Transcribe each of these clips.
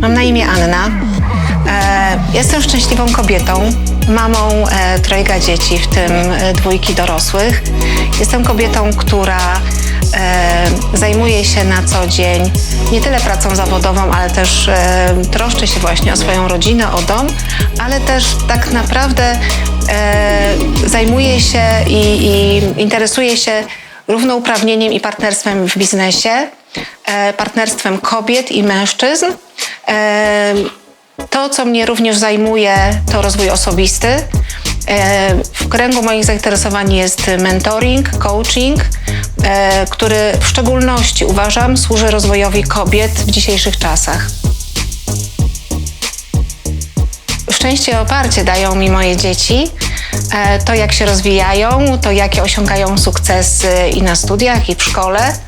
Mam na imię Anna. E, jestem szczęśliwą kobietą, mamą e, trojga dzieci, w tym e, dwójki dorosłych. Jestem kobietą, która e, zajmuje się na co dzień nie tyle pracą zawodową, ale też e, troszczy się właśnie o swoją rodzinę, o dom, ale też tak naprawdę e, zajmuje się i, i interesuje się równouprawnieniem i partnerstwem w biznesie, partnerstwem kobiet i mężczyzn. To, co mnie również zajmuje, to rozwój osobisty. E, W kręgu moich zainteresowań jest mentoring, coaching, e, który w szczególności uważam służy rozwojowi kobiet w dzisiejszych czasach. Szczęście i oparcie dają mi moje dzieci. E, To, jak się rozwijają, to, jakie osiągają sukcesy i na studiach, i w szkole.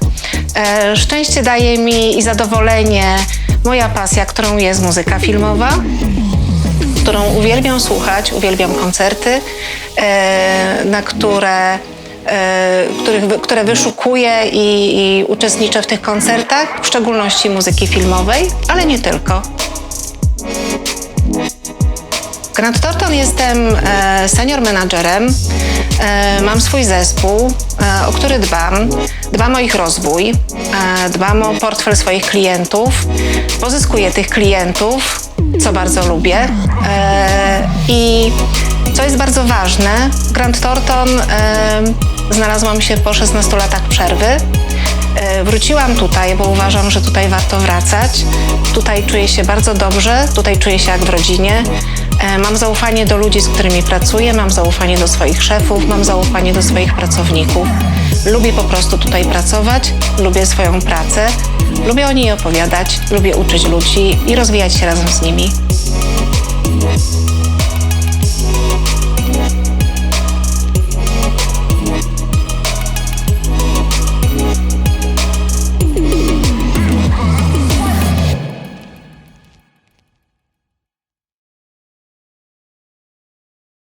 Szczęście daje mi i zadowolenie moja pasja, którą jest muzyka filmowa, którą uwielbiam słuchać, uwielbiam koncerty, e, na które, e, których, które wyszukuję i, i uczestniczę w tych koncertach, w szczególności muzyki filmowej, ale nie tylko. Grant Thornton jestem e, senior menadżerem. Mam swój zespół, o który dbam. Dbam o ich rozwój, dbam o portfel swoich klientów, pozyskuję tych klientów, co bardzo lubię. E, I co jest bardzo ważne, Grant Thornton e, znalazłam się po 16 latach przerwy. E, Wróciłam tutaj, bo uważam, że tutaj warto wracać. Tutaj czuję się bardzo dobrze, tutaj czuję się jak w rodzinie. Mam zaufanie do ludzi, z którymi pracuję, mam zaufanie do swoich szefów, mam zaufanie do swoich pracowników. Lubię po prostu tutaj pracować, lubię swoją pracę, lubię o niej opowiadać, lubię uczyć ludzi i rozwijać się razem z nimi.